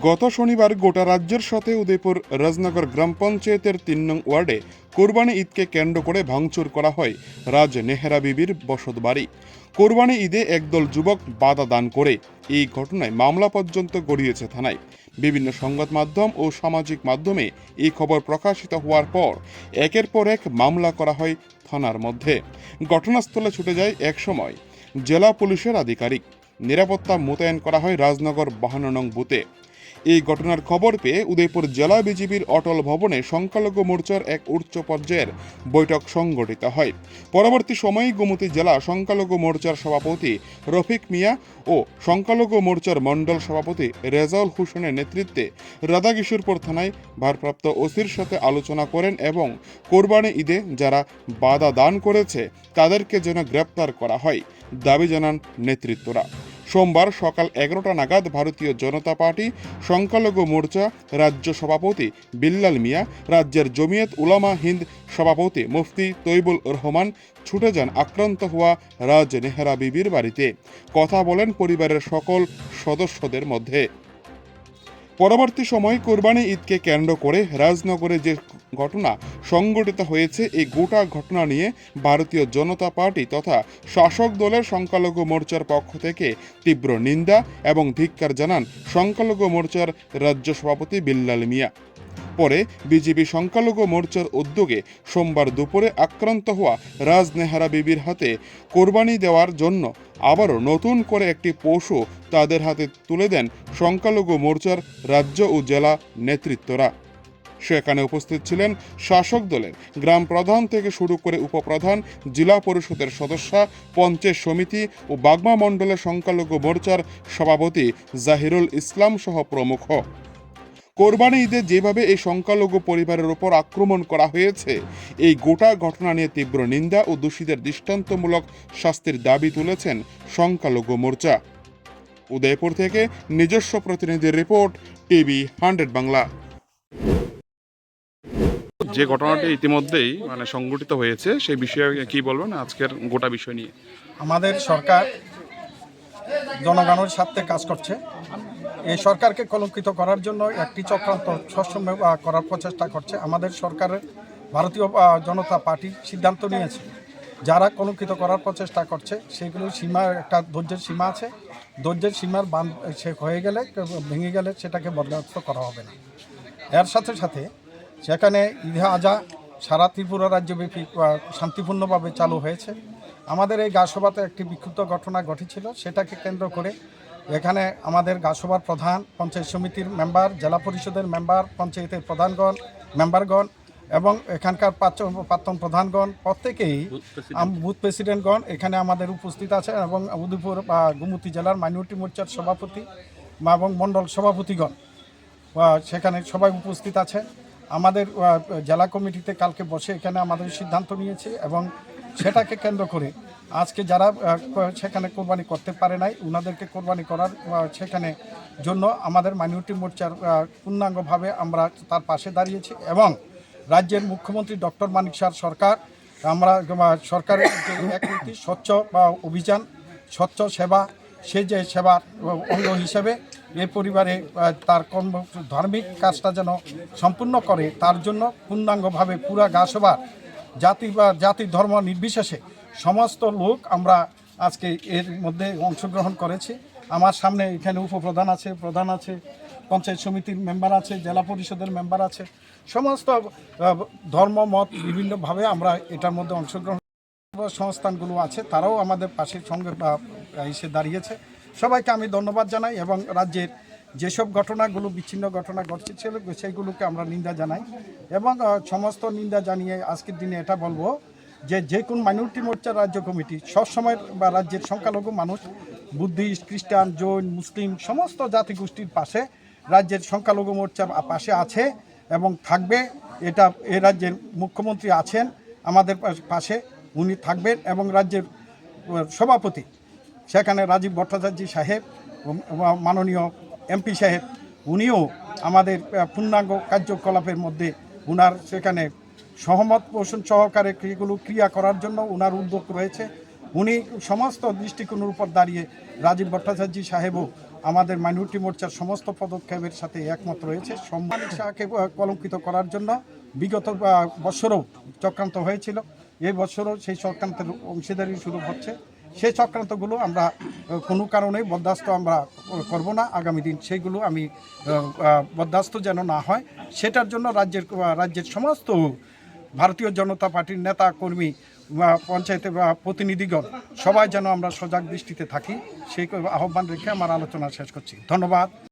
গত শনিবার গোটা রাজ্যের সাথে উদয়পুর রাজনগর গ্রাম পঞ্চায়েতের তিন নং ওয়ার্ডে কোরবানি ঈদকে কেন্দ্র করে ভাঙচুর করা হয়। রাজ নেহরা বিবির বসত বাড়ি। কোরবানি ঈদে একদল যুবক বাধা দান করে। এই ঘটনায় মামলা পর্যন্ত গড়িয়েছে থানায়। বিভিন্ন সংবাদ মাধ্যম ও সামাজিক মাধ্যমে এই খবর প্রকাশিত হওয়ার পর একের পর এক মামলা করা হয় থানার মধ্যে। ঘটনাস্থলে ছুটে যায় এক সময়। জেলা পুলিশের আধিকারিক। নিরাপত্তা মোতায়েন করা হয় রাজনগর বাহান্ন নং বুথে। এই ঘটনার খবর পেয়ে উদয়পুর জেলা বিজেপির অটল ভবনে সংখ্যালঘু মোর্চার এক উচ্চ পর্যায়ের বৈঠক সংগঠিত হয়। পরবর্তী সময়ে গোমতী জেলা সংখ্যালঘু মোর্চার সভাপতি রফিক মিয়া ও সংখ্যালঘু মোর্চার মণ্ডল সভাপতি রেজাউল হোসেনের নেতৃত্বে রাধাকিশোরপুর থানায় ভারপ্রাপ্ত ওসির সাথে আলোচনা করেন এবং কোরবানি ঈদে যারা বাধা দান করেছে, তাদেরকে যেন গ্রেপ্তার করা হয়, দাবি জানান নেতৃত্বরা। সোমবার সকাল এগারোটা নাগাদ ভারতীয় জনতা পার্টি, সংখ্যালঘু মোর্চা, রাজ্য সভাপতি বিল্লাল মিয়া, রাজ্যের জমিয়ত উলামা হিন্দ সভাপতি মুফতি তৈবুল রহমান ছুটে যান আক্রান্ত হওয়া রাজ নেহরা বিবির বাড়িতে। কথা বলেন পরিবারের সকল সদস্যদের মধ্যে। পরবর্তী সময় কোরবানি ঈদকে কেন্দ্র করে রাজনগরে যে ঘটনা সংঘটিত হয়েছে, এই গোটা ঘটনা নিয়ে ভারতীয় জনতা পার্টি তথা শাসক দলের সংখ্যালঘু মোর্চার পক্ষ থেকে তীব্র নিন্দা এবং ধিক্কার জানান সংখ্যালঘু মোর্চার রাজ্য সভাপতি বিল্লাল মিয়া। পরে বিজেপি সংখ্যালঘু মোর্চার উদ্যোগে সোমবার দুপুরে আক্রান্ত হওয়া রাজ নেহারা বিবির হাতে কোরবানি দেওয়ার জন্য আবারও নতুন করে একটি পশু তাদের হাতে তুলে দেন সংখ্যালঘু মোর্চার রাজ্য ও জেলা নেতৃত্বরা। সেখানে উপস্থিত ছিলেন শাসক দলের গ্রাম প্রধান থেকে শুরু করে উপপ্রধান, জেলা পরিষদের সদস্য, পঞ্চায়েত সমিতি ও বাগমা মণ্ডলের সংখ্যালঘু মোর্চার সভাপতি জাহিরুল ইসলাম সহ প্রমুখ। কোরবানি ঈদে যেভাবে এই সংখ্যালঘু পরিবারের উপর আক্রমণ করা হয়েছে এই গোটা ঘটনা নিয়ে তীব্র নিন্দা ও দোষীদের দৃষ্টান্তমূলক শাস্তির দাবি তুলেছেন সংখ্যালঘু মোর্চা। উদয়পুর থেকে নিজস্ব প্রতিনিধির রিপোর্ট টিভি হান্ড্রেড বাংলা। যে ঘটনাটি ইতিমধ্যেই মানে সংগঠিত হয়েছে সেই বিষয়ে কি বলবেন আজকের গোটা বিষয় নিয়ে? আমাদের সরকার জনগণের স্বার্থে কাজ করছে। এই সরকারকে কলঙ্কিত করার জন্য একটি চক্রান্ত সবসময় করার প্রচেষ্টা করছে। আমাদের সরকারের ভারতীয় জনতা পার্টি সিদ্ধান্ত নিয়েছে, যারা কলঙ্কিত করার প্রচেষ্টা করছে, সেগুলো সীমা, একটা ধৈর্যের সীমা আছে। ধৈর্যের সীমার বান সে হয়ে গেলে, ভেঙে গেলে সেটাকে বরদাস্ত করা হবে না। এর সাথে সাথে সেখানে ঈদে আজা সারা ত্রিপুরা রাজ্যব্যাপী শান্তিপূর্ণভাবে চালু হয়েছে। আমাদের এই গাছসভাতে একটি বিক্ষুব্ধ ঘটনা ঘটেছিল। সেটাকে কেন্দ্র করে এখানে আমাদের গাছসভার প্রধান পঞ্চায়েত সমিতির মেম্বার জেলা পরিষদের মেম্বার পঞ্চায়েতের প্রধানগণ মেম্বারগণ এবং এখানকার প্রাক্তন প্রধানগণ প্রত্যেকেই আম- বুথ প্রেসিডেন্টগণ এখানে আমাদের উপস্থিত আছে এবং উদয়পুর বা গুমতি জেলার মাইনরিটি মোর্চার সভাপতি এবং মণ্ডল সভাপতিগণ। সেখানে সবাই উপস্থিত আছে। আমাদের জেলা কমিটিতে কালকে বসে এখানে আমাদের সিদ্ধান্ত নিয়েছে এবং সেটাকে কেন্দ্র করে আজকে যারা সেখানে কোরবানি করতে পারে নাই ওনাদেরকে কোরবানি করার সেখানে জন্য আমাদের মাইনরিটি মোর্চার পূর্ণাঙ্গভাবে আমরা তার পাশে দাঁড়িয়েছি এবং রাজ্যের মুখ্যমন্ত্রী ডক্টর মানিক সার সরকার, আমরা সরকারের যে এক নীতি, স্বচ্ছ বা অভিযান, স্বচ্ছ সেবা, সে যে সেবার অঙ্গ হিসেবে এ পরিবারে তার কর্ম ধার্মিক কাজটা যেন সম্পূর্ণ করে, তার জন্য পূর্ণাঙ্গভাবে পুরা গাছবার জাতি বা জাতি ধর্ম নির্বিশেষে সমস্ত লোক আমরা আজকে এর মধ্যে অংশগ্রহণ করেছি। আমার সামনে এখানে উপপ্রধান আছে, প্রধান আছে, পঞ্চায়েত সমিতির মেম্বার আছে, জেলা পরিষদের মেম্বার আছে। সমস্ত ধর্ম, মত বিভিন্নভাবে আমরা এটার মধ্যে অংশগ্রহণ সংস্থানগুলো আছে, তারাও আমাদের পাশের সঙ্গে এসে দাঁড়িয়েছে। সবাইকে আমি ধন্যবাদ জানাই এবং রাজ্যের যেসব ঘটনাগুলো, বিচ্ছিন্ন ঘটনা ঘটছিল সেইগুলোকে আমরা নিন্দা জানাই এবং সমস্ত নিন্দা জানিয়ে আজকের দিনে এটা বলব যে যে কোন মাইনরিটি মোর্চার রাজ্য কমিটি সবসময় বা রাজ্যের সংখ্যালঘু মানুষ, বুদ্ধিস্ট, খ্রিস্টান, জৈন, মুসলিম, সমস্ত জাতিগোষ্ঠীর পাশে, রাজ্যের সংখ্যালঘু মোর্চার পাশে আছে এবং থাকবে। এটা এ রাজ্যের মুখ্যমন্ত্রী আছেন আমাদের পাশে, উনি থাকবেন এবং রাজ্যের সভাপতি, সেখানে রাজীব ভট্টাচার্য সাহেব মাননীয় এমপি সাহেব, উনিও আমাদের পূর্ণাঙ্গ কার্যকলাপের মধ্যে উনার সেখানে সহমত পোষণ সহকারে এগুলো ক্রিয়া করার জন্য উনার উদ্যোগ রয়েছে। উনি সমস্ত দৃষ্টিকোণের উপর দাঁড়িয়ে রাজীব ভট্টাচার্য সাহেবও আমাদের মাইনরিটি মোর্চার সমস্ত পদক্ষেপের সাথে একমত রয়েছে। সম্মানিক শাহকে কলঙ্কিত করার জন্য বিগত বছরও চক্রান্ত হয়েছিল। এই বছরও সেই চক্রান্তের অংশীদারি শুরু হচ্ছে। সেই চক্রান্তগুলো আমরা কোনো কারণে বরদাস্ত আমরা করব না। আগামী দিন সেইগুলো আমি বরদাস্ত যেন না হয়, সেটার জন্য রাজ্যের রাজ্যের সমস্ত ভারতীয় জনতা পার্টির নেতা, কর্মী পঞ্চায়েতে প্রতিনিধিগণ, সবাই যেন আমরা সজাগ দৃষ্টিতে থাকি, সেই আহ্বান রেখে আমার আলোচনা শেষ করছি। ধন্যবাদ।